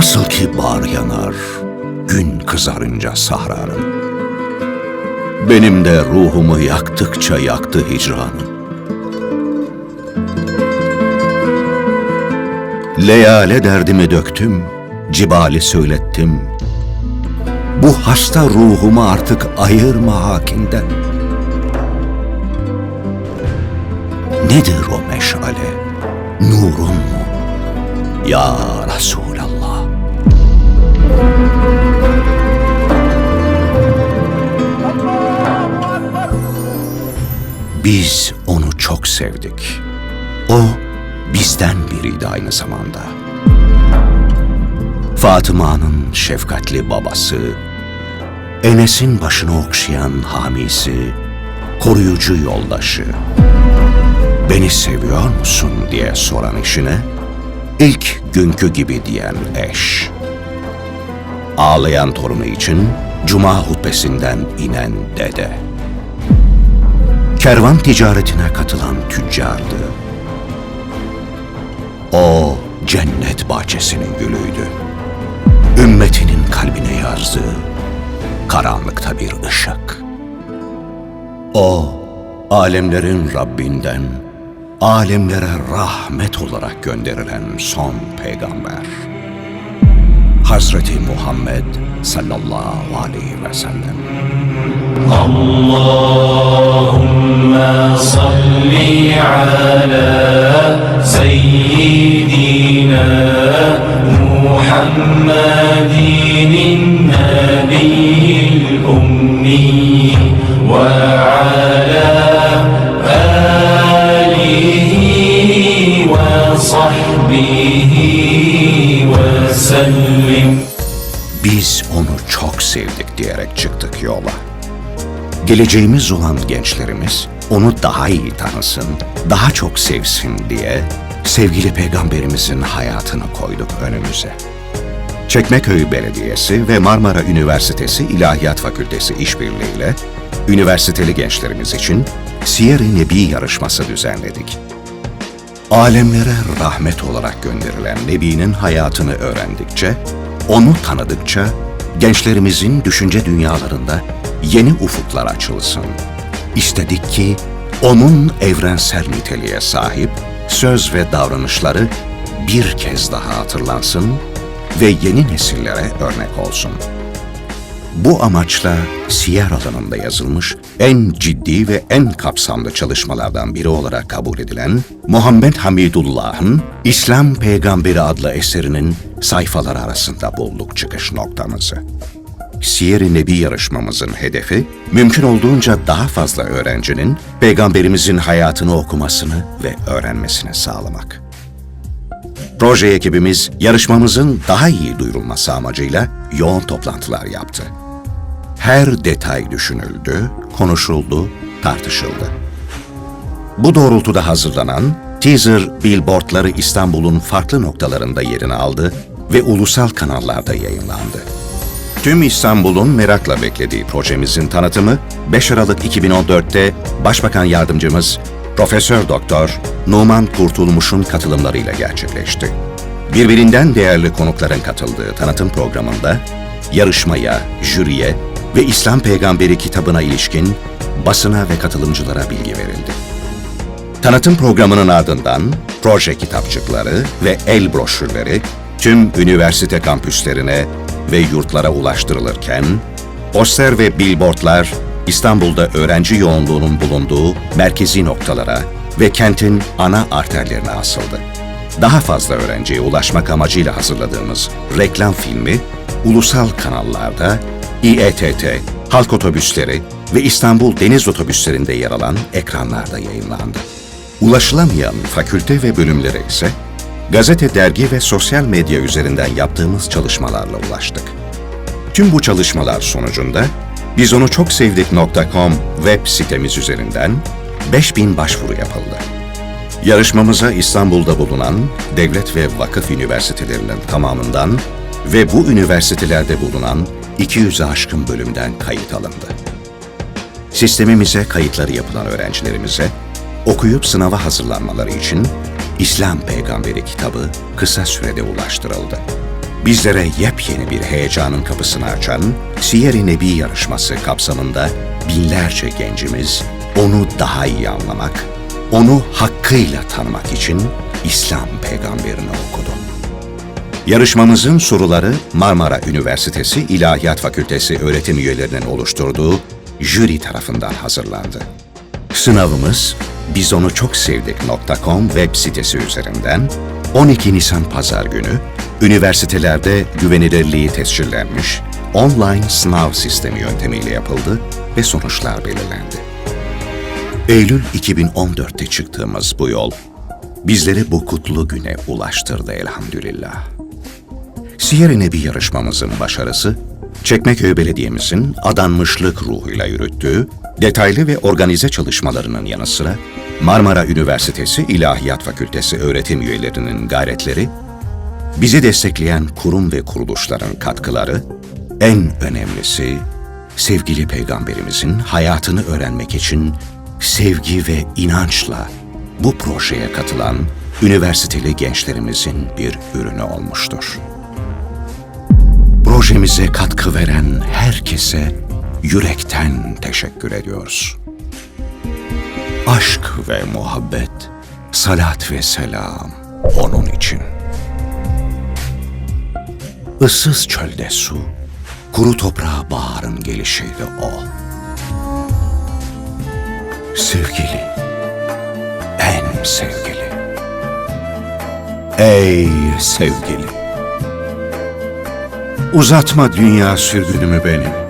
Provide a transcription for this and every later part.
Nasıl ki bar yanar, gün kızarınca sahranın. Benim de ruhumu yaktıkça yaktı hicranın. Leyale derdimi döktüm, cibali söylettim. Bu hasta ruhumu artık ayırma hakinden. Nedir o meşale? Nurun mu? Ya onu çok sevdik. O bizden biriydi aynı zamanda. Fatıma'nın şefkatli babası, Enes'in başını okşayan hamisi, koruyucu yoldaşı. Beni seviyor musun diye soran eşine, ilk günkü gibi diyen eş. Ağlayan torunu için cuma hutbesinden inen dede. Kervan ticaretine katılan tüccardı. O cennet bahçesinin gülüydü. Ümmetinin kalbine yazdığı karanlıkta bir ışık. O alemlerin Rabbinden alemlere rahmet olarak gönderilen son peygamber. Hazreti Muhammed sallallahu aleyhi ve sellem. صل على سيدنا محمد النبي الأمي وعلى Geleceğimiz olan gençlerimiz onu daha iyi tanısın, daha çok sevsin diye sevgili peygamberimizin hayatını koyduk önümüze. Çekmeköy Belediyesi ve Marmara Üniversitesi İlahiyat Fakültesi işbirliğiyle üniversiteli gençlerimiz için Siyer-i Nebi yarışması düzenledik. Alemlere rahmet olarak gönderilen Nebi'nin hayatını öğrendikçe, onu tanıdıkça gençlerimizin düşünce dünyalarında yeni ufuklar açılsın. İstedik ki onun evrensel niteliğe sahip söz ve davranışları bir kez daha hatırlansın ve yeni nesillere örnek olsun. Bu amaçla siyer alanında yazılmış en ciddi ve en kapsamlı çalışmalardan biri olarak kabul edilen Muhammed Hamidullah'ın İslam Peygamberi adlı eserinin sayfaları arasında bulduk çıkış noktamızı. Siyer-i Nebi yarışmamızın hedefi, mümkün olduğunca daha fazla öğrencinin Peygamberimizin hayatını okumasını ve öğrenmesini sağlamak. Proje ekibimiz yarışmamızın daha iyi duyurulması amacıyla yoğun toplantılar yaptı. Her detay düşünüldü, konuşuldu, tartışıldı. Bu doğrultuda hazırlanan teaser billboardları İstanbul'un farklı noktalarında yerini aldı ve ulusal kanallarda yayınlandı. Tüm İstanbul'un merakla beklediği projemizin tanıtımı 5 Aralık 2014'te Başbakan Yardımcımız Profesör Doktor Numan Kurtulmuş'un katılımlarıyla gerçekleşti. Birbirinden değerli konukların katıldığı tanıtım programında yarışmaya, jüriye ve İslam Peygamberi kitabına ilişkin basına ve katılımcılara bilgi verildi. Tanıtım programının ardından proje kitapçıkları ve el broşürleri tüm üniversite kampüslerine ve yurtlara ulaştırılırken, poster ve billboardlar İstanbul'da öğrenci yoğunluğunun bulunduğu merkezi noktalara ve kentin ana arterlerine asıldı. Daha fazla öğrenciye ulaşmak amacıyla hazırladığımız reklam filmi ulusal kanallarda İETT, halk otobüsleri ve İstanbul deniz otobüslerinde yer alan ekranlarda yayınlandı. Ulaşılamayan fakülte ve bölümlere ise gazete, dergi ve sosyal medya üzerinden yaptığımız çalışmalarla ulaştık. Tüm bu çalışmalar sonucunda biz onu çok sevdik.com web sitemiz üzerinden 5000 başvuru yapıldı. Yarışmamıza İstanbul'da bulunan devlet ve vakıf üniversitelerinin tamamından ve bu üniversitelerde bulunan 200'e aşkın bölümden kayıt alındı. Sistemimize kayıtları yapılan öğrencilerimize okuyup sınava hazırlanmaları için İslam Peygamberi kitabı kısa sürede ulaştırıldı. bizlere yepyeni bir heyecanın kapısını açan Siyer-i Nebi yarışması kapsamında binlerce gencimiz onu daha iyi anlamak, onu hakkıyla tanımak için İslam peygamberini okudu. Yarışmamızın soruları Marmara Üniversitesi İlahiyat Fakültesi öğretim üyelerinin oluşturduğu jüri tarafından hazırlandı. Sınavımız biz onu çok sevdik.com web sitesi üzerinden 12 Nisan Pazar günü üniversitelerde güvenilirliği tescillenmiş online sınav sistemi yöntemiyle yapıldı ve sonuçlar belirlendi. Eylül 2014'te çıktığımız bu yol bizleri bu kutlu güne ulaştırdı elhamdülillah. Siyer-i Nebi yarışmamızın başarısı, Çekmeköy Belediye'mizin adanmışlık ruhuyla yürüttüğü detaylı ve organize çalışmalarının yanı sıra Marmara Üniversitesi İlahiyat Fakültesi öğretim üyelerinin gayretleri, bizi destekleyen kurum ve kuruluşların katkıları, en önemlisi sevgili peygamberimizin hayatını öğrenmek için sevgi ve inançla bu projeye katılan üniversiteli gençlerimizin bir ürünü olmuştur. Projemize katkı veren herkese yürekten teşekkür ediyoruz. Aşk ve muhabbet, salat ve selam onun için. Issız çölde su, kuru toprağa baharın gelişiydi o. Sevgili, en sevgili. Ey sevgili. Uzatma dünya sürgünümü benim.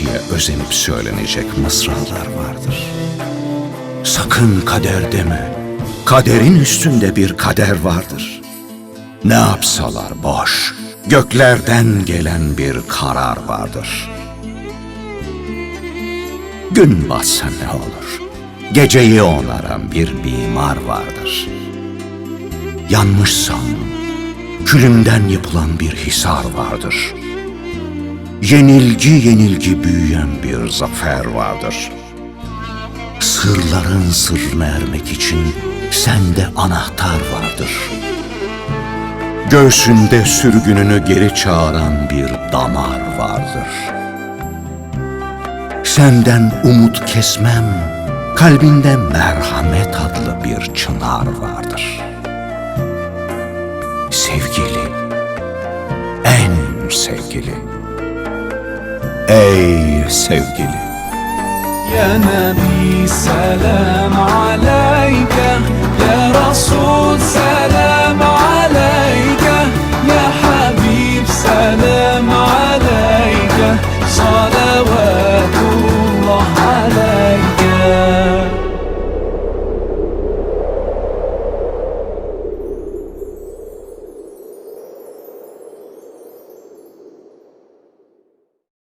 şarkıya özenip söylenecek mısralar vardır. Sakın kader deme, kaderin üstünde bir kader vardır. Ne yapsalar boş, göklerden gelen bir karar vardır. Gün batsa ne olur, geceyi onaran bir mimar vardır. Yanmışsam, külümden yapılan bir hisar vardır. Yenilgi yenilgi büyüyen bir zafer vardır. Sırların sırrına ermek için sende anahtar vardır. Göğsünde sürgününü geri çağıran bir damar vardır. Senden umut kesmem, kalbinde merhamet adlı bir çınar vardır.'' sevgili, en sevgili. Ey sevgili. يا نبي سلام عليك يا رسول سلام عليك يا حبيب سلام عليك صلاة